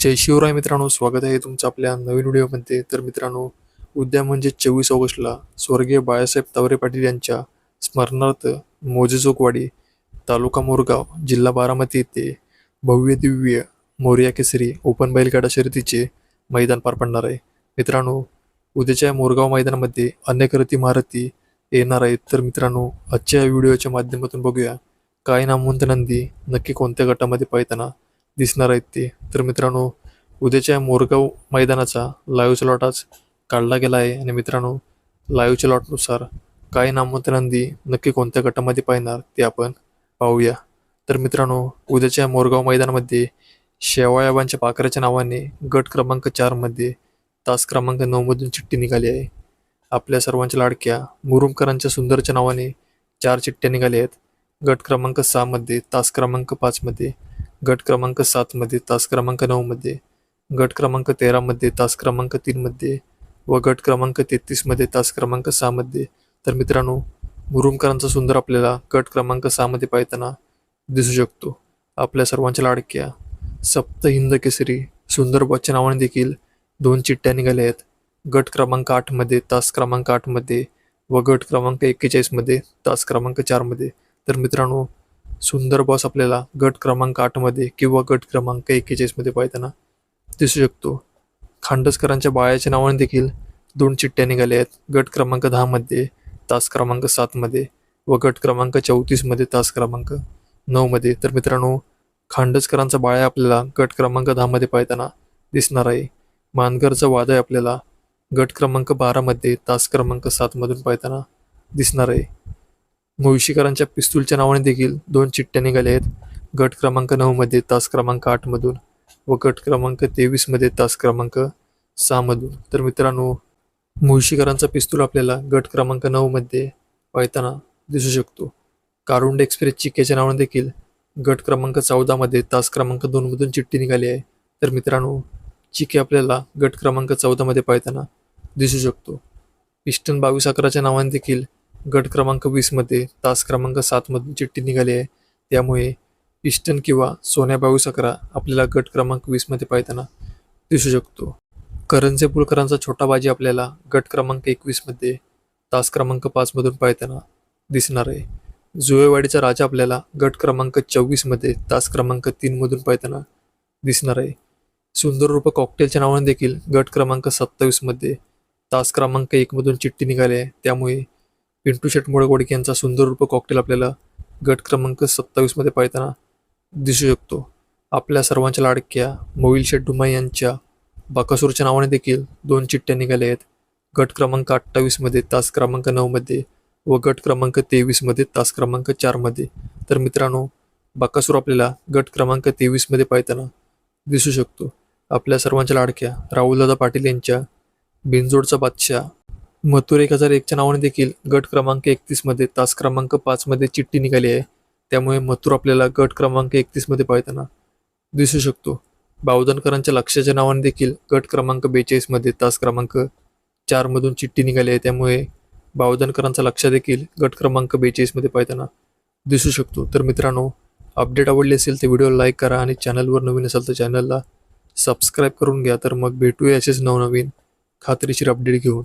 जय शिवराय मित्रांनो स्वागत आहे तुमचं आपल्या नवीन व्हिडिओमध्ये. तर मित्रांनो उद्या म्हणजे चोवीस ऑगस्टला स्वर्गीय बाळासाहेब तावरे पाटील यांच्या स्मरणार्थ मोजेचोकवाडी तालुका मोरगाव जिल्हा बारामती येथे भव्य दिव्य मोर्या केसरी ओपन बैलगाडा शर्यतीचे मैदान पार पडणार आहे. मित्रांनो उद्याच्या मोरगाव मैदानामध्ये अनेक रथी महारथी येणार आहेत. तर मित्रांनो आजच्या व्हिडिओच्या माध्यमातून बघूया काय नामवंत नंदी नक्की कोणत्या गटामध्ये पाहताना दिसणार आहेत ते. तर मित्रांनो उद्याच्या मोरगाव मैदानाचा लाईव्हचा लॉट आज काढला गेला आहे. आणि मित्रांनो लाईव्हच्या लॉटनुसार काय नामवंत नंदी नक्की कोणत्या गटामध्ये पाहणार ते आपण पाहूया. तर मित्रांनो उद्याच्या मोरगाव मैदानामध्ये शेवाळ्याबांच्या पाखराच्या नावाने गट क्रमांक चारमध्ये तास क्रमांक नऊमधून चिठ्ठी निघाली आहे. आपल्या सर्वांच्या लाडक्या मुरुमकरांच्या सुंदरच्या नावाने चार चिठ्ठ्या निघाल्या आहेत. गट क्रमांक सहामध्ये तास क्रमांक पाचमध्ये गट क्रमांक सातमध्ये तास क्रमांक नऊमध्ये गट क्रमांक तेरामध्ये तास क्रमांक तीनमध्ये व गट क्रमांक तेहतीसमध्ये तास क्रमांक सहामध्ये तर मित्रांनो मुरुमकरांचा सुंदर आपल्याला गट क्रमांक सहामध्ये पाहताना दिसू शकतो. आपल्या सर्वांच्या लाडक्या सप्त हिंद केसरी सुंदर बच्च्या नावाने देखील दोन चिठ्ठ्या निघाल्या आहेत. गट क्रमांक आठमध्ये तास क्रमांक आठमध्ये व गट क्रमांक एक्केचाळीसमध्ये तास क्रमांक चारमध्ये तर मित्रांनो सुंदर बॉस आपल्याला गट क्रमांक आठमध्ये किंवा गट क्रमांक एक्केचाळीसमध्ये पाहताना दिसू शकतो. खांडसकरांच्या बाळाच्या नावाने देखील दोन चिठ्ठ्या निघाल्या आहेत. गट क्रमांक दहामध्ये तास क्रमांक सातमध्ये व गट क्रमांक चौतीसमध्ये तास क्रमांक नऊमध्ये तर मित्रांनो खांडसकरांचा बाळ्या आपल्याला गट क्रमांक दहामध्ये पाहताना दिसणार आहे. मानगरचं वादळ आपल्याला गट क्रमांक बारामध्ये तास क्रमांक सातमधून पाहताना दिसणार आहे. मुळशीकरांच्या पिस्तूलच्या नावाने देखील दोन चिठ्ठ्या निघाल्या आहेत. गट क्रमांक नऊमध्ये तास क्रमांक आठमधून व गट क्रमांक तेवीसमध्ये तास क्रमांक सहामधून तर मित्रांनो मुळशीकरांचा पिस्तूल आपल्याला गट क्रमांक नऊमध्ये पाहताना दिसू शकतो. कारुंड एक्सप्रेस चिक्याच्या नावाने देखील गट क्रमांक चौदामध्ये तास क्रमांक दोनमधून चिठ्ठी निघाली आहे. तर मित्रांनो चिके आपल्याला गट क्रमांक चौदामध्ये पाहताना दिसू शकतो. पिस्टन बावीस अकराच्या नावाने देखील गट क्रमांक वीसमध्ये तास क्रमांक सातमधून चिठ्ठी निघाली आहे. त्यामुळे पिस्टन किंवा सोन्या बावीस अकरा आपल्याला गट क्रमांक वीसमध्ये पाहताना दिसू शकतो. करंजे पुलकरांचा छोटा बाजी आपल्याला गट क्रमांक एकवीसमध्ये तास क्रमांक पाचमधून पाहताना दिसणार आहे. जुळेवाडीचा राजा आपल्याला गट क्रमांक चोवीसमध्ये तास क्रमांक तीनमधून पाहताना दिसणार आहे. सुंदर रूप कॉकटेलच्या नावाने देखील गट क्रमांक सत्तावीसमध्ये तास क्रमांक एकमधून चिठ्ठी निघाली आहे. त्यामुळे पिंटू शेट मोडगोडके यांचा सुंदर रूप कॉकटेल आपल्याला गट क्रमांक सत्तावीसमध्ये पाहताना दिसू शकतो. आपल्या सर्वांच्या लाडक्या मोविल शेट डुमाई यांच्या बाकासूरच्या नावाने देखील दोन चिठ्ठ्या निघाल्या आहेत. गट क्रमांक अठ्ठावीसमध्ये तास क्रमांक नऊमध्ये व गट क्रमांक तेवीसमध्ये तास क्रमांक चारमध्ये तर मित्रांनो बाकासूर आपल्याला गट क्रमांक तेवीसमध्ये पाहताना दिसू शकतो. आपल्या सर्वांच्या लाडक्या राहुलदादा पाटील यांच्या बिनजोडचा बादशाह मथुर एक हजार एकच्या नावाने देखील गट क्रमांक एकतीसमध्ये तास क्रमांक पाचमध्ये चिठ्ठी निघाली आहे. त्यामुळे मथुर आपल्याला गट क्रमांक एकतीसमध्ये पाहताना दिसू शकतो. बावधनकरांच्या लक्षाच्या नावाने देखील गट क्रमांक बेचाळीसमध्ये तास क्रमांक चारमधून चिठ्ठी निघाली आहे. त्यामुळे बावधनकरांचा लक्ष देखील गट क्रमांक बेचाळीसमध्ये पाहताना दिसू शकतो. तर मित्रांनो अपडेट आवडली असेल तर व्हिडिओ लाईक करा आणि चॅनलवर नवीन असेल तर चॅनलला सबस्क्राईब करून घ्या. तर मग भेटूया असेच नवनवीन खात्रीशीर अपडेट घेऊन.